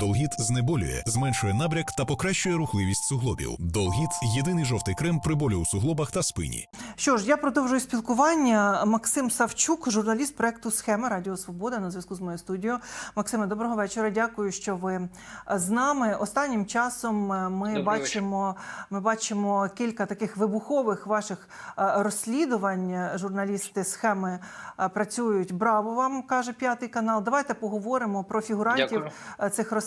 Долгіт знеболює, зменшує набряк та покращує рухливість суглобів. Долгіт єдиний жовтий крем при болю у суглобах та спині. Що ж, я продовжую спілкування. Максим Савчук, журналіст проекту Схема Радіо Свобода на зв'язку з моєю студією. Максиме, доброго вечора. Дякую, що ви з нами. Останнім часом е, ми Добрий бачимо, ми бачимо кілька таких вибухових ваших е, розслідувань. Журналісти схеми е, працюють. Браво вам каже п'ятий канал. Давайте поговоримо про фігурантів Дякую. е, цих розслідувань,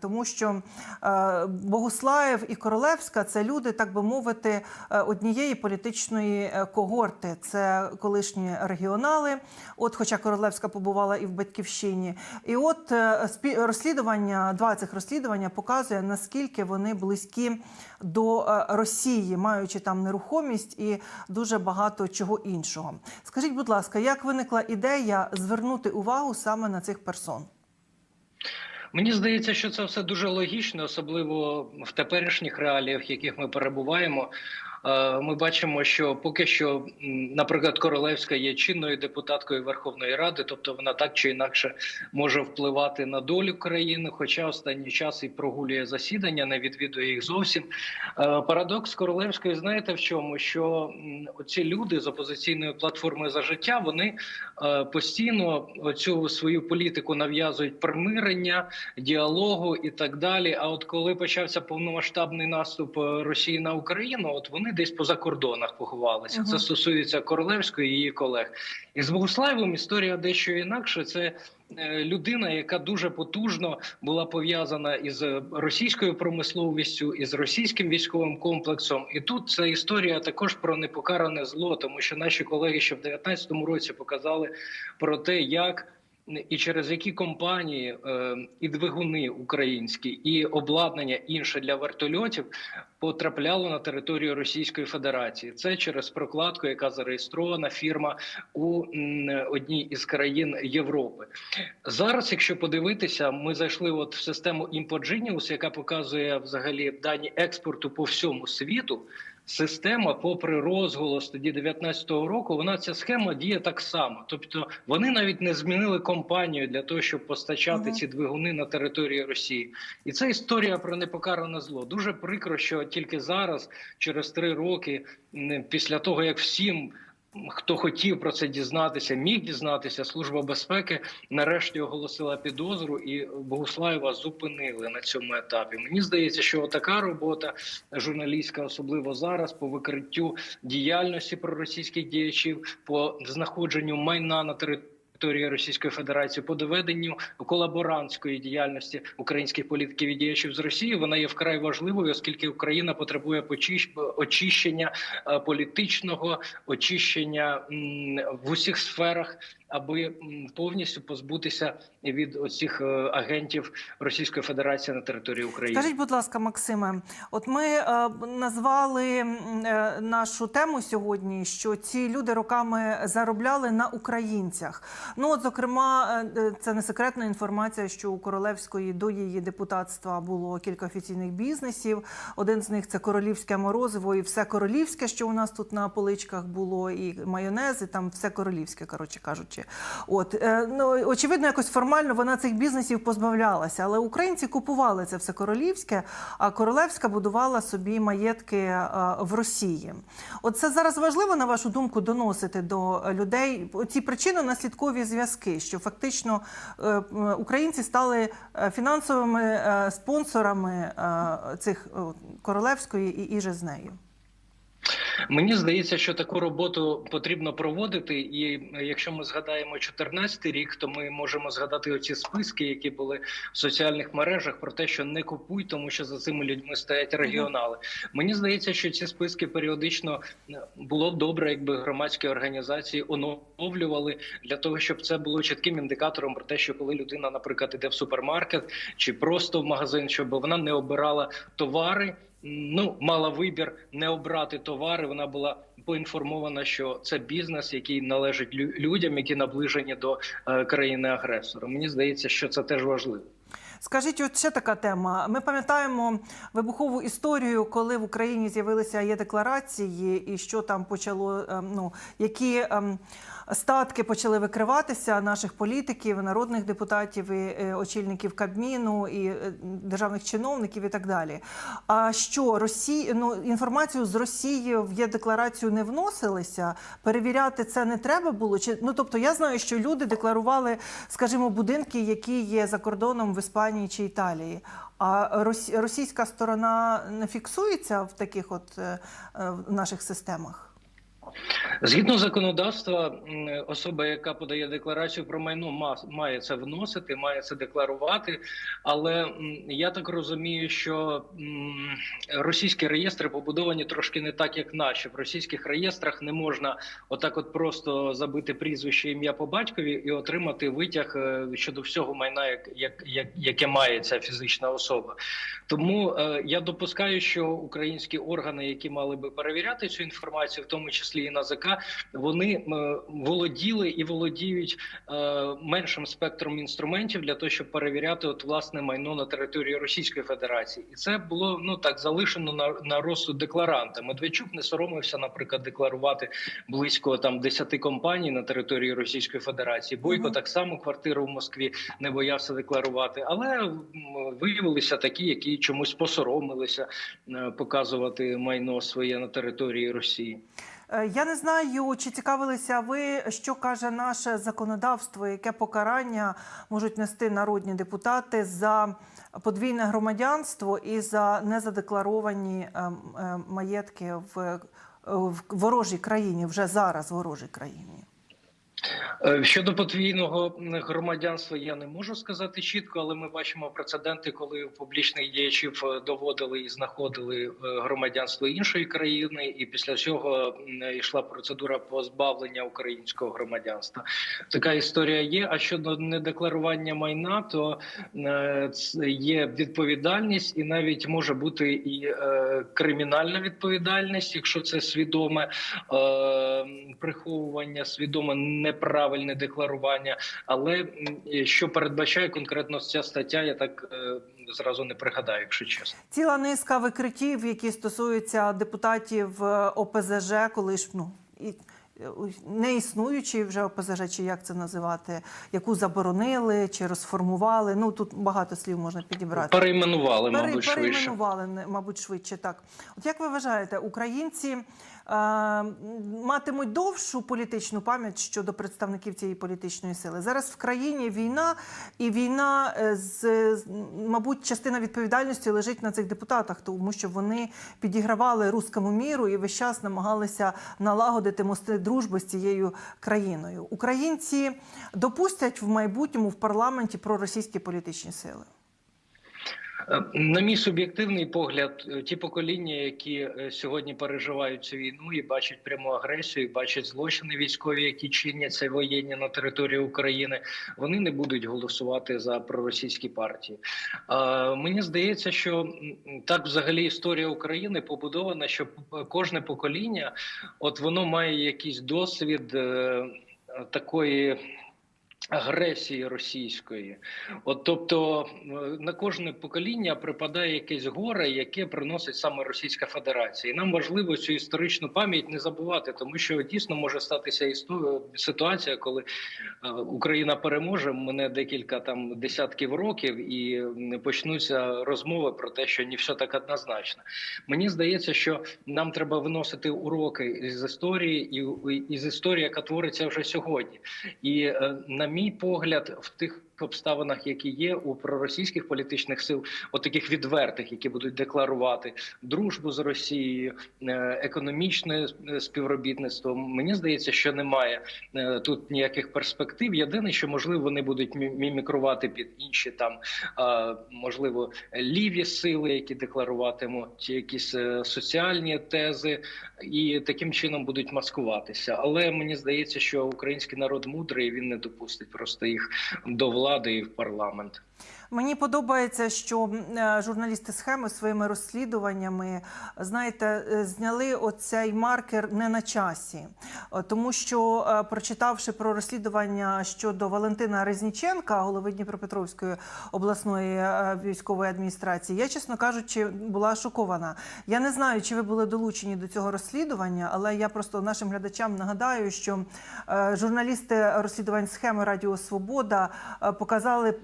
тому що е, Богуслаєв і Королевська це люди, так би мовити, е, однієї політичної е, когорти. Це колишні регіонали. От, хоча Королевська побувала і в батьківщині, і от розслідування, два цих розслідування показує наскільки вони близькі до Росії, маючи там нерухомість і дуже багато чого іншого. Скажіть, будь ласка, як виникла ідея звернути увагу саме на цих персон? Мені здається, що це все дуже логічно, особливо в теперішніх реаліях, в яких ми перебуваємо. Е, Ми бачимо, що поки що, наприклад, Королевська є чинною депутаткою Верховної Ради, тобто вона так чи інакше може впливати на долю країни, хоча останній час і прогулює засідання, не відвідує їх зовсім. Е, Парадокс Королевської, знаєте в чому? Що м, оці люди з опозиційної платформи за життя вони е, постійно цю свою політику нав'язують примирення, діалогу і так далі. А от коли почався повномасштабний наступ Росії на Україну, от вони десь поза кордонах поховалися. Мгм. Це стосується Королевської і її колег. І з Богуслаєвим історія дещо інакше. Це е, людина, яка дуже потужно була пов'язана із російською промисловістю, із російським військовим комплексом. І тут ця історія також про непокаране зло, тому що наші колеги ще в 2019 році показали про те, як і через які компанії е, і двигуни українські, і обладнання інше для вертольотів потрапляло на територію Російської Федерації. Це через прокладку, яка зареєстрована фірма у м, одній із країн Європи. Зараз, якщо подивитися, ми зайшли от в систему Import яка показує взагалі дані експорту по всьому світу. Система, попри розголос тоді 19-го року, вона ця схема діє так само. Тобто вони навіть не змінили компанію для того, щоб постачати Мгм. ці двигуни на території Росії. І це історія про непокаране зло. Дуже прикро, що тільки зараз, через три роки, після того як всім. Хто хотів про це дізнатися, міг дізнатися. Служба безпеки нарешті оголосила підозру, і Богуслаєва зупинили на цьому етапі. Мені здається, що така робота журналістська, особливо зараз, по викриттю діяльності проросійських діячів, по знаходженню майна на території. Російської Федерації по доведенню колаборантської діяльності українських політиків і діячів з Росії вона є вкрай важливою, оскільки Україна потребує очищення е, політичного, очищення в усіх сферах, аби повністю позбутися від оцих е, агентів Російської Федерації на території України. Скажіть, будь ласка, Максиме, от ми е, назвали нашу тему сьогодні, що ці люди роками заробляли на українцях. Ну, от, зокрема, е, е, це не секретна інформація, що у Королевської до її депутатства було кілька офіційних бізнесів. Один з них це королівське морозиво і все королівське, що у нас тут на поличках було, і майонез, і там все королівське, коротше кажучи. От е, ну очевидно, якось формально вона цих бізнесів позбавлялася, але українці купували це все королівське, а королевська будувала собі маєтки в Росії. От це зараз важливо на вашу думку доносити до людей ці причинно-наслідкові зв'язки, що фактично е, українці стали е, фінансовими е, спонсорами цих королевської і нею. Мені здається, що таку роботу потрібно проводити. І е, якщо ми згадаємо 14 рік, то ми можемо згадати оці списки, які були в соціальних мережах, про те, що не купуй, тому що за цими людьми стоять регіонали. Мені здається, що ці списки періодично е, було б добре, якби громадські організації оновлювали для того, щоб це було чітким індикатором про те, що коли людина, наприклад, іде в супермаркет чи просто в магазин, щоб вона не обирала товари. Ну, мала вибір не обрати товари. Вона була поінформована, що це бізнес, який належить лю- людям, які наближені до е, країни агресора. Мені здається, що це теж важливо. Скажіть, от ще така тема. Ми пам'ятаємо вибухову історію, коли в Україні з'явилися є декларації, і що там почало, ем, ну які ем, статки почали викриватися наших політиків, народних депутатів, і е, очільників Кабміну, і е, державних чиновників, і так далі. А що Росії, ну інформацію з Росії в є декларацію не вносилися? Перевіряти це не треба було? Чи ну тобто я знаю, що люди декларували, скажімо, будинки, які є за кордоном в Іспанії чи Італії. А рос- російська сторона не фіксується в таких от е, е, в наших системах. Згідно законодавства, особа, яка подає декларацію про майно, ма- має це вносити, має це декларувати. Але я так розумію, що російські реєстри побудовані трошки не так, як наші. В російських реєстрах не можна отак, от просто забити прізвище ім'я по батькові і отримати витяг е, щодо всього майна, як, як, як, яке має ця фізична особа. Тому е, я допускаю, що українські органи, які мали би перевіряти цю інформацію, в тому числі і НАЗК, вони е, володіли і володіють е, меншим спектром інструментів для того, щоб перевіряти от власне майно на території Російської Федерації, і це було ну так залишено на, на розсуд декларанта. Медведчук не соромився, наприклад, декларувати близько там 10 компаній на території Російської Федерації. Бойко Мгм. так само квартиру в Москві не боявся декларувати, але виявилися такі, які чомусь посоромилися е, показувати майно своє на території Росії. Е, Я не знаю, чи цікавилися ви, що каже наше законодавство, яке покарання можуть нести народні депутати за подвійне громадянство і за незадекларовані ем, е, маєтки в, ворожій країні, вже зараз ворожій країні. Е, Щодо подвійного громадянства, я не можу сказати чітко, але ми бачимо прецеденти, коли публічних діячів е, доводили і знаходили е, громадянство іншої країни, і після цього йшла процедура позбавлення українського громадянства. Така історія є. А щодо недекларування майна, то є відповідальність, і навіть може бути і кримінальна відповідальність, якщо це свідоме приховування, свідоме неправильне декларування. Але що передбачає конкретно ця стаття, я так е, зразу не пригадаю, якщо чесно. Ціла низка викриттів, які стосуються депутатів е, ОПЗЖ, коли ж ну і е, не існуючі вже ОПЗЖ, чи як це називати, яку заборонили чи розформували. Ну тут багато слів можна підібрати. Перейменували, Пере- мабуть, перейменували, не- мабуть, швидше так. От як ви вважаєте, українці матимуть довшу політичну пам'ять щодо представників цієї політичної сили? Зараз в країні війна, і війна е, з, мабуть, частина відповідальності лежить на цих депутатах, тому що вони підігравали руському міру і весь час намагалися налагодити мости дружби з цією країною. Українці допустять в майбутньому в парламенті проросійські політичні сили. Е, На мій суб'єктивний погляд, е, ті покоління, які е, сьогодні переживають цю війну і бачать пряму агресію, і бачать злочини військові, які чиняться воєнні на території України, вони не будуть голосувати за проросійські партії. Мені здається, що так взагалі історія України побудована, що кожне покоління, от воно має якийсь досвід такої. Агресії російської, от тобто на кожне покоління припадає якесь горе, яке приносить саме Російська Федерація, і нам важливо цю історичну пам'ять не забувати, тому що дійсно може статися істо- ситуація, коли е, Україна переможе мене декілька там десятків років, і почнуться розмови про те, що не все так однозначно. Мені здається, що нам треба виносити уроки із історії і із історії, яка твориться вже сьогодні. І е, на мій погляд, в тих обставинах, які є у проросійських політичних сил, от таких відвертих, які будуть декларувати дружбу з Росією, е, економічне е, співробітництво. Мені здається, що немає е, тут ніяких перспектив. Єдине, що можливо вони будуть мі- мімікрувати під інші там, можливо, ліві сили, які декларуватимуть якісь соціальні тези, і таким чином будуть маскуватися. Але мені здається, що український народ мудрий, він не допустить просто їх до влади і в парламент. Мені подобається, що е, журналісти схеми своїми розслідуваннями, знаєте, е, зняли оцей маркер не на часі, Е, тому що прочитавши про розслідування щодо Валентина Резніченка, голови Дніпропетровської обласної військової адміністрації, я, чесно кажучи, була шокована. Я не знаю, чи ви були долучені до цього розслідування, але я просто нашим глядачам нагадаю, що журналісти розслідувань схеми Радіо Свобода показали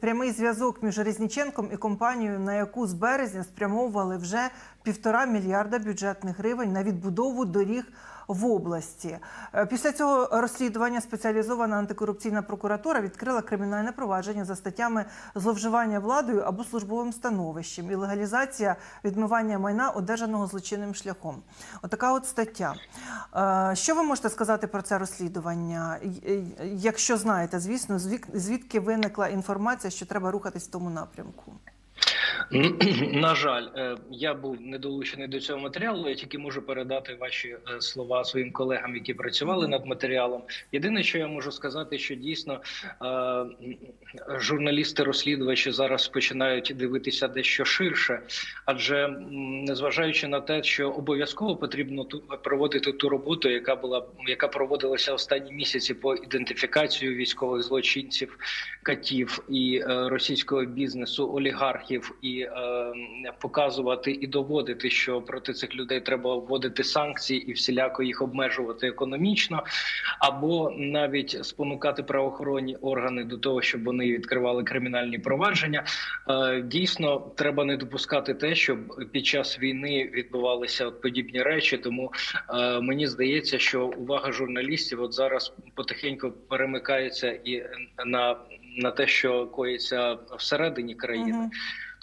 прямий зв'язок між Резніченком і компанією, на яку з березня спрямовували вже півтора мільярда бюджетних гривень на відбудову доріг. В області Е, після цього розслідування спеціалізована антикорупційна прокуратура відкрила кримінальне провадження за статтями зловживання владою або службовим становищем і легалізація відмивання майна, одержаного злочинним шляхом. Отака от стаття. Е, Що ви можете сказати про це розслідування? Якщо знаєте, звісно, звідки виникла інформація, що треба рухатись в тому напрямку? На жаль, е, я був не долучений до цього матеріалу. Я тільки можу передати ваші е, слова своїм колегам, які працювали над матеріалом. Єдине, що я можу сказати, що дійсно е, журналісти-розслідувачі зараз починають дивитися дещо ширше, адже незважаючи на те, що обов'язково потрібно проводити ту роботу, яка була яка проводилася останні місяці по ідентифікацію військових злочинців, катів і російського бізнесу, олігархів, і е, показувати і доводити, що проти цих людей треба вводити санкції і всіляко їх обмежувати економічно, або навіть спонукати правоохоронні органи до того, щоб вони відкривали кримінальні провадження. Е, Дійсно, треба не допускати те, щоб під час війни відбувалися от подібні речі. Тому е, мені здається, що увага журналістів от зараз потихеньку перемикається і на, на те, що коїться всередині країни. Мгм.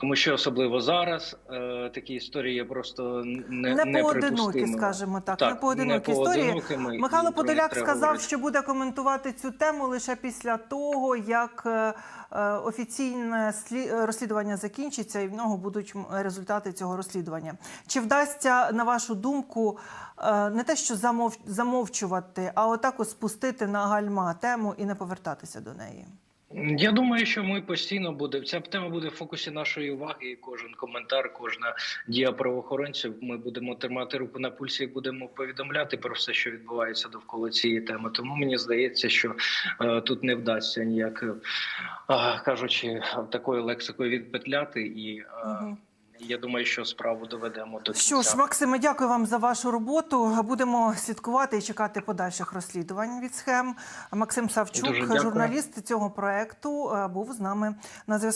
Тому що особливо зараз е, такі історії є просто не, Не поодинокі, скажімо так, Так, не поодинокі історії. і Михайло Подоляк сказав, говорити. що буде коментувати цю тему лише після того, як е, е, офіційне слі- розслідування закінчиться і в нього будуть результати цього розслідування. Чи вдасться, на вашу думку, е, не те, що замов... замовчувати, а отак от спустити на гальма тему і не повертатися до неї? Я думаю, що ми постійно буде ця тема буде в фокусі нашої уваги. І кожен коментар, кожна дія правоохоронців. Ми будемо тримати руку на пульсі і будемо повідомляти про все, що відбувається довкола цієї теми. Тому мені здається, що е, тут не вдасться ніяк, е, кажучи, такою лексикою відпетляти і. е. Я думаю, що справу доведемо до кінця. Що ж, Максиме, дякую вам за вашу роботу. Будемо слідкувати і чекати подальших розслідувань від схем. Максим Савчук, журналіст цього проекту, е, був з нами на зв'язку.